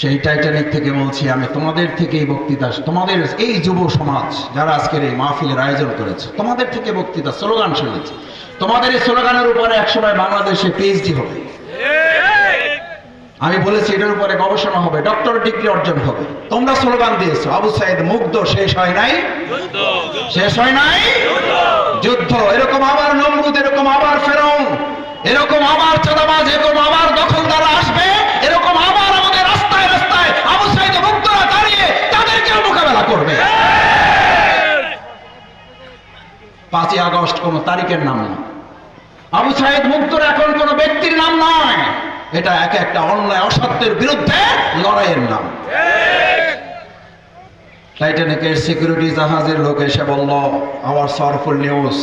সেই টাইটানিক থেকে বলছি, আমি তোমাদের থেকে এই বক্তৃতা, তোমাদের এই যুব সমাজ যারা আজকের এই মাহফিলের আয়োজন করেছে, তোমাদের থেকে বক্তৃতা, স্লোগান শুনেছি। তোমাদের এই স্লোগানের উপরে একসময় বাংলাদেশে পিএইচডি হবে। আমি বলেছি, এটার উপরে গবেষণা হবে ডক্টর ডিগ্রি অর্জন হবে। তোমরা স্লোগান দিয়েছ, আবু সাইদ, মুগ্ধ, শেষ হয় নাই? শেষ হয় নাই? যুদ্ধ, এরকম আবার নমরুদ, এরকম আবার ফেরাউন, এরকম আবার চাঁদাবাজ, এরকম পাঁচই আগস্ট কোন তারিখের নাম না আবু সাহেদ মুক্তর এখন কোন ব্যক্তির নাম নয় এটা এক একটা অন্যায়, অসত্যের বিরুদ্ধে লড়াইয়ের নাম। টাইটানিকের সিকিউরিটি জাহাজের লোক এসে বলল আওয়ার সরফুল নিউজ।